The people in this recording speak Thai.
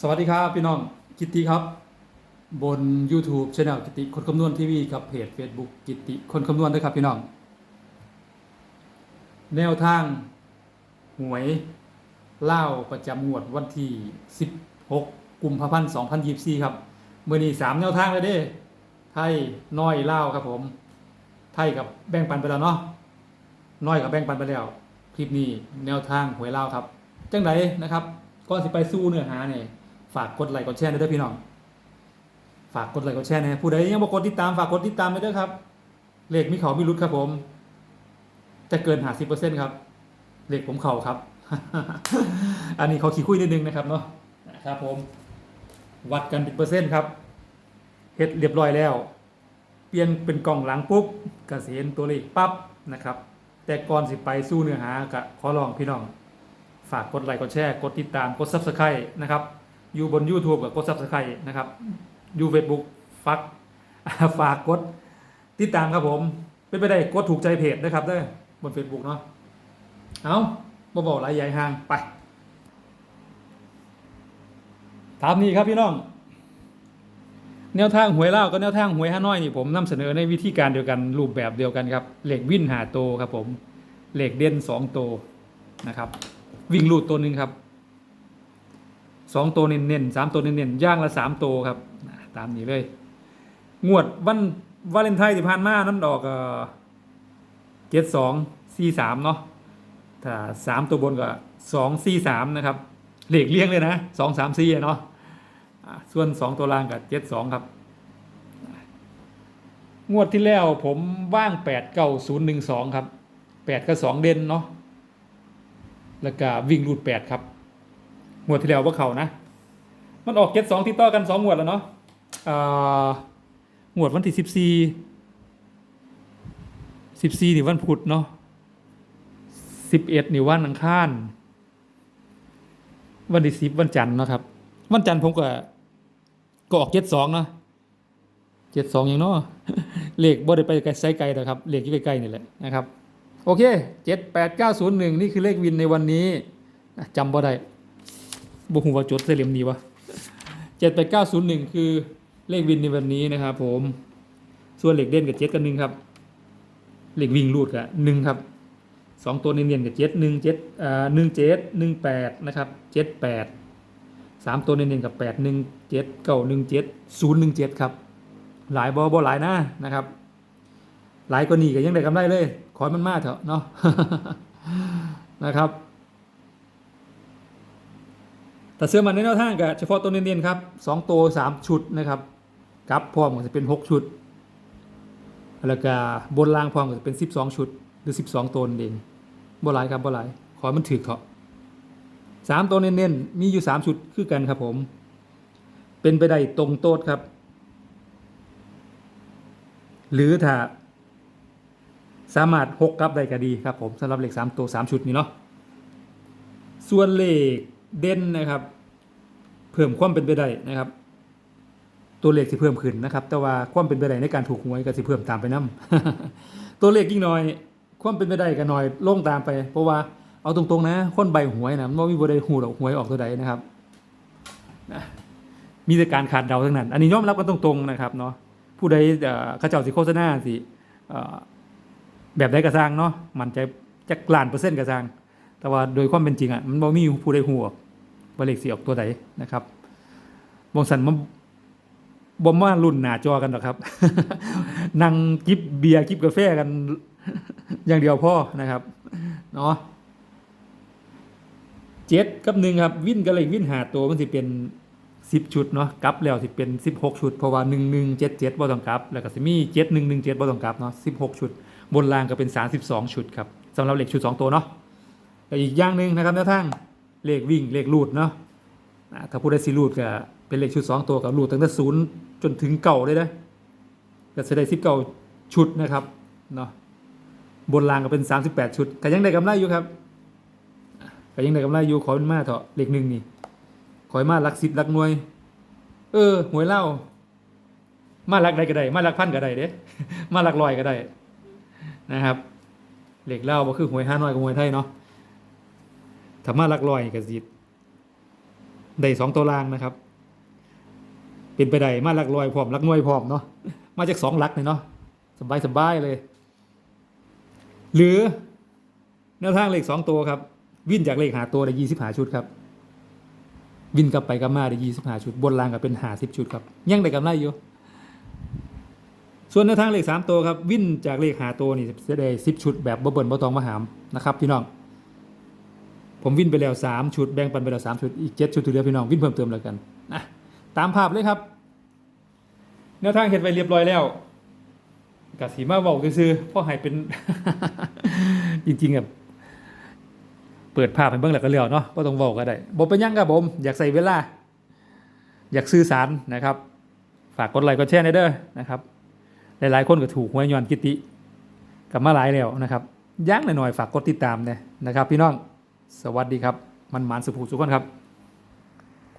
สวัสดีครับพี่น้องกิตติครับ บน YouTube Channel กิตติคนคำนวณทีวีกับเพจ Facebook กิตติคนคำนวณด้วยครับพี่น้อง แนวทางหวยเล่าประจำงวดวันที่ 16 กุมภาพันธ์ 2024 ครับเมื่อนี้3แนวทางเลยเด้ไทยน้อยเล่าครับผม ไทยกับแบ่งปันไปแล้วเนาะน้อยกับแบ่งปันไปแล้วคลิปนี้แนวทางหวยเล่าครับจังไดนะครับก่อนสิไปสู้เนื้อหาเนี่ย ฝากกดไลค์กดแชร์ด้วยเด้อพี่น้อง ฝากกดไลค์กดแชร์นะผู้ใดยังบ่กดติดตามฝากกดติดตามไปด้วยครับ เลขมีเขามีรุดครับผม จะเกินหาสิบเปอร์เซ็นต์ครับ เลขผมเข่าครับ อันนี้เขาขี้คุยนิดนึงนะครับเนาะครับผม วัดกันเป็นเปอร์เซ็นต์ครับเฮ็ดเรียบร้อยแล้ว เปลี่ยนเป็นกล่องหลังปุ๊บกเสียนตัวเลขปั๊บนะครับ แต่ก่อนสิไปสู้เนื้อหากะขอลองพี่น้อง ฝากกดไลค์กดแชร์กดติดตามกด Subscribe นะครับ อยู่บน YouTube กับกด Subscribe นะครับ อยู่ Facebook ฟักฝากกด ติดตามครับผม เป็นไปได้กดถูกใจเพจนะครับเด้อบน Facebook เนาะเอาบ่บอกหลายใหญ่ห่างไป ตามนี้ครับพี่น้อง แนวทางหวยเล่ากับแนวทางหวยฮาน้อยนี่ผมนำเสนอในวิธีการเดียวกันรูปแบบเดียวกันครับเหล็กวิ่นหาโตครับผมเหล็กเด่นสองโตนะครับ วิ่งลูดตัวหนึ่งครับ สองตัวเน้นๆสามตัวเน้นๆย่างละสามตัวครับตามนี้เลย งวดวันวาเลนไทน์ที่ผ่านมานั่นดอกเจ็ดสองสี่สามเนาะถ้าสามตัวบนก็สองสี่สามนะครับเหล็กเลี้ยงเลยนะสองสามสี่เนาะอะส่วนสองตัวล่างกับเจ็ดสองครับงวดที่แล้วผมว่างแปดเก้าศูนย์หนึ่งสองครับแปดกับสองเด่นเนาะแล้วก็วิ่งรูดแปดครับ งวดที่แล้วว่าเขานะ มันออกเก็ตสองที่ต่อกันสองงวดแล้วเนาะอ่างวดวันที่สิบสี่สิบสี่นี่วันพุธเนาะสิบเอ็ดนี่วันอังคารวันที่สิบวันจันทร์นะครับ วันจันทร์ผมก็ก็ออกเจ็ดสองเนาะเจ็ดสองอย่างเนาะเลขบ่ได้ไปไกลไซไกลหรอกครับเลขอยู่ใกล้ๆนี่แหละนะครับ โอเคเจ็ดแปดเก้าศูนย์หนึ่งนี่คือเลขวินในวันนี้จำบ่ได้ บุหัวาจดเสเลี่ยมนี้วะเจ็ดแปดเก้าศูนย์หนึ่งคือเลขวินในวันนี้นะครับผม ส่วนเหลขเด่นกับเจ็ดกับหนึ่งครับเหลขวิ่งรูดกับหนึ่งครับสองตัวเนียนๆกับเจ็ดหนึ่งเจ็ดอ่าหนึ่งเจ็ดหนึ่งแปดนะครับเจ็ดแปดสามตัวเนียนๆกับแปดหนึ่งเจ็ดเก้าหนึ่งเจ็ดศูนย์หนึ่งเจ็ดครับหลายบอบอหลายนะนะครับ หลายกว่านี้ก็ยังได้กำไรเลย ขอมันมากเถอะเนาะนะครับ แต่เสื้อมันในแนวทางกับเฉพาะตัวเนียนๆครับสองตัวสามชุดนะครับกับพร้อมก็จะเป็นหกชุด แล้วก็บนล่างพร้อมก็จะเป็นสิบสองชุด หรือสิบสองตัวนั่นบ่หลายครับบ่หลายขอมันถือเถอะสามตัวเน้นๆมีอยู่สามชุดคือกันครับผม เป็นไปได้ตรงโต๊ดครับ หรือถ้าสามารถหกกลับได้ก็ดีครับผมสำหรับเลขสามตัวสามชุดนี้เนาะส่วนเลข เด่นนะครับ เพิ่มความเป็นไปได้นะครับ ตัวเลขสิเพิ่มขึ้นนะครับ แต่ว่าความเป็นไปได้ในการถูกหวยก็สิเพิ่มตามไปนํตัวเลขยิ่งน้อย ความเป็นไปได้ก็น้อยลงตามไป เพราะว่าเอาตรงๆนะคนใบหวยนะมันบ่มีบ่ได้หูดอกหวยออกตัวใดนะครับนะมีแต่การขาดเดาทั้งนั้น อันนี้ยอมรับกันตรงๆนะครับเนาะผู้ใดเขาเจ้าสิโฆษณาสิแบบใดกระสร้างเนาะมันจะจะกลานเปอร์เซ็นต์กระสร้าง แต่ว่าโดยความเป็นจริงอะมันบ่มีผู้ใดหัวว่าเลขสิออกตัวใดนะครับบงสันมันบ่มารุ่นหน้าจอกันหรอกครับ นั่งจิบเบียร์จิบกาแฟกัน อย่างเดียวพ่อนะครับเนาะเจ็ดกับหนึ่งครับ วิ่นกับเลขวิ่นหาตัวมันสิเป็นสิบชุดเนาะกลับแล้วสิเป็นสิบหกชุด เพราะว่าหนึ่งหนึ่งเจ็ดเจ็ดบ่ต้องกลับ แล้วก็สิมีเจ็ดหนึ่งหนึ่งเจ็ดบ่ต้องกลับเนาะสิบหกชุด บนรางก็เป็น32ชุดครับสำหรับเหล็กชุด2ตัวเนาะ แต่อีกอย่างหนึ่งนะครับแนวทางเลขวิ่งเลขลูดเนาะถ้าพูดได้สีลูดก็เป็นเลขชุด 2 ตัวกับลูดตั้งแต่ศูนย์จนถึงเก่าเลยนะก็จะได้สิบเก่าชุดนะครับเนาะบนรางก็เป็น 38 ชุดก็ยังได้กำไรอยู่ครับก็ยังได้กำไรอยู่ขอเป็นมาเถอะเลขหนึ่งนี่ขอให้มาลักสิบลักหน่วย เออหวยเล่า มาลักใดก็ได้ มาลักพันก็ได้เด้มาลักลอยก็ได้นะครับเหล็กเหล้าก็คือหวยห้าน้อยกับหวยไทยเนาะ ถ้ามาหลักลอยก็สิได้สองตัวล่างนะครับ เป็นไปได้มาหลักลอยพร้อมหลักหน่วยพร้อมเนาะมาจากสองหลักเลยเนาะสบายสบายเลย หรือแนวทางเลขสองตัวครับ วิ่นจากเลขหาตัวได้ยี่สิบหาชุดครับ วิ่นกลับไปกลับมาได้ยี่สิบหาชุด บนรางก็เป็นหาสิบชุดครับยังได้กำไรอยู่ส่วนแนวทางเลขสามตัวครับ วิ่นจากเลขหาตัวนี่จะได้สิบชุดแบบบ่เบิ่นบ่ตองมาหามนะครับพี่น้อง ผมวินไปแล้วสามชุดแบ่งปันไปแล้วสามชุด อีกเจ็ดชุดที่เหลือพี่น้องวินเพิ่มเติมแล้วกันนะตามภาพเลยครับ แนวทางเห็นไปเรียบร้อยแล้วกสีมาบอกซื้อๆเพราะให้เป็น จริงๆอะเปิดภาพให้เบิ่งแล้วก็เลี้ยวเนาะก็ต้องบอกก็ได้บอกเป็นยังครับผม อยากใส่เวลา อยากซื้อสารนะครับ ฝากกดไลค์กดแชร์ในเด้อนะครับ หลายๆคนก็ถูกหวยย้อนกิติกับมาหลายแล้วนะครับย่างหน่อยๆฝากกดติดตามเนี่ยนะครับ พี่น้อง สวัสดีครับ มันหมานสุภูสุขคนครับ